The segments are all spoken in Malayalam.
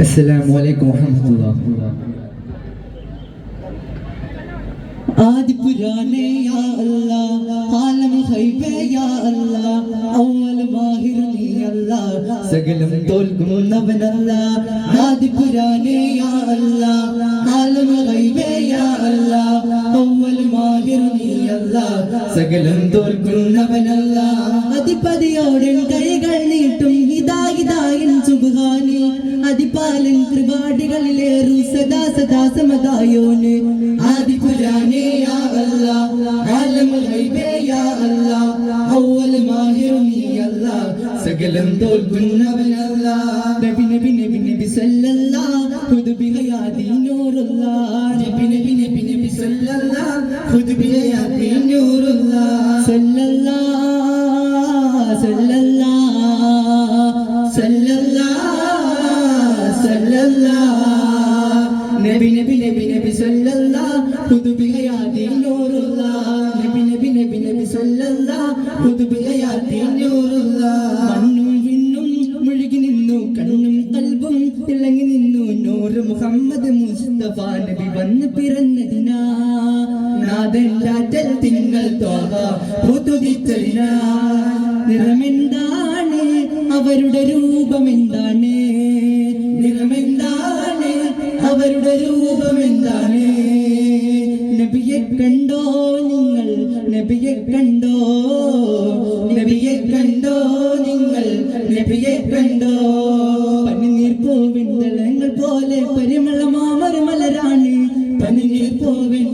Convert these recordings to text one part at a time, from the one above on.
السلام عليكم ورحمة الله. آج پرانے یا اللہ عالم خیبے یا اللہ اول ماہر نی اللہ سگلم تولکم نبن اللہ۔ آج پرانے یا اللہ عالم خیبے یا اللہ നീയല്ല സകലം തോൽക്കുന്നവനല്ല. അതിപതിയോടൻ കൈകൾ നീട്ടും. ഹിതാഹിതായൻ സുഖാനി അതിപാലൻ കൃപാടികളിലേറു സദാ സദാ സമതായോന്. ആദിപുരാനേ സകലം തോൽക്കുന്നവനല്ല. നബി നബി നബി നബി സല്ലല്ലാഹു ഹുദബി നബി നബി നബി നബി നബി നബി സല്ലല്ലാ പുതുബിയാതി നൂറുള്ള നബി നബി നബി സല്ലല്ലാ പുതുബിയാതി നൂറുള്ള മണ്ണും വിണ്ണും മുഴുകി നിന്നു കണ്ണും കൽബും തിളങ്ങി നിന്നു. നൂറ് മുഹമ്മദ് മുസ്തഫ നബി വന്ന് പിറന്നതിനാ. നാദല്ലാറ്റൽ തിങ്കൾ തോക പുതുതിച്ചതിനാ നിറമെന്താണ് അവരുടെ രൂപമെന്താണ്? നിറമെന്താണ് അവരുടെ രൂപമെന്താണ്? നബിയെ കണ്ടോ നിങ്ങൾ? നബിയെ കണ്ടോ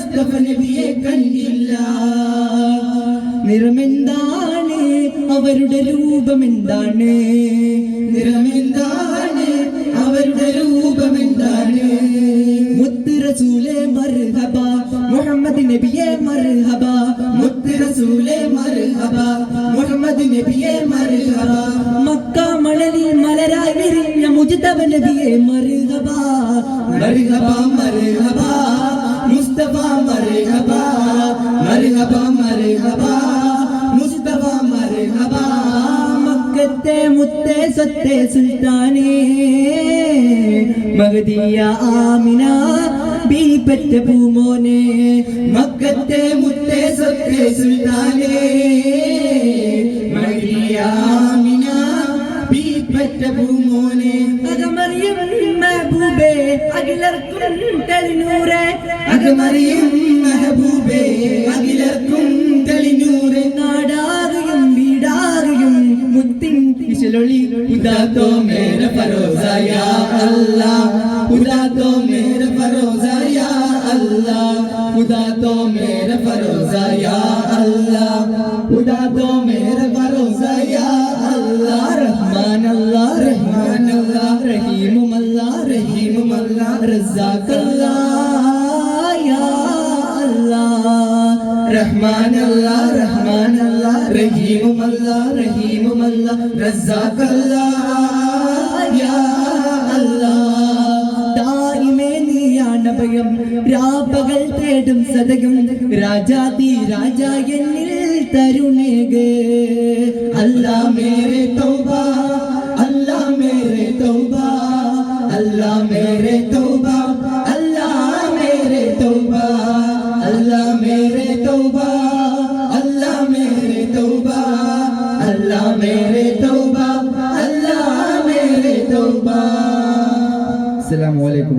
മുസ്തഫ നബിയെ കണ്ടില്ല നിറമെന്താണ് അവരുടെ രൂപമെന്താണ്? നിറമെന്താണ് അവരുടെ രൂപമെന്താണ്? മുത്ത് റസൂലെ മർഹബ മുഹമ്മദ് നബിയെ മർഹബ മുത്ത് റസൂലെ മർഹബ മുഹമ്മദ് നബിയെ മർഹബ. മക്ക മണലിൽ മലരായി വിരിഞ്ഞ മുജിതബ നബിയെ മർഹബ മർഹബ മർഹബ. മുസ്തഫ മർഹബ മർഹബ മർഹബ മുസ്തഫ മർഹബ മക്കത്തെ മുത്തേ സത്തേ സുൽത്താനേ മഹദിയ ആമിന ബീപറ്റ പൂമോനെ മക്കത്തെ മുത്തേ സത്തേ സുൽത്താനേ മഹദിയ ആമിന ബീപറ്റ പൂമോനെ. അകമറിയും മെഹബൂബേ അഖിലർക്കും തെളിനൂറെ മറിയുന്ന ഹബൂബേ അഖിലർക്കും തെളിഞ്ഞൂറ് നാടാറിയും വീടാറിയും മുത്തിൻ വിശലൊളി. ഉദാത്തോ മേര ഫരോസ യാ അല്ലാ ഉദാത്തോ മേര ഫരോസ യാ അല്ലാ ഉദാത്തോ മേര ഫരോസ യാ അല്ലാ ഉദാത്തോ മേര ഫരോസ യാ അല്ലാ. റഹ്മാൻ അല്ലാ റഹ്മാൻ അല്ലാ റഹീമും അല്ലാ റഹീമും അല്ലാ റസാഖ് അല്ലാ رحمان اللہ رحمان اللہ رحیم اللہ رحیم اللہ رزاق اللہ یا اللہ موسیقی আসসালামু আলাইকুম।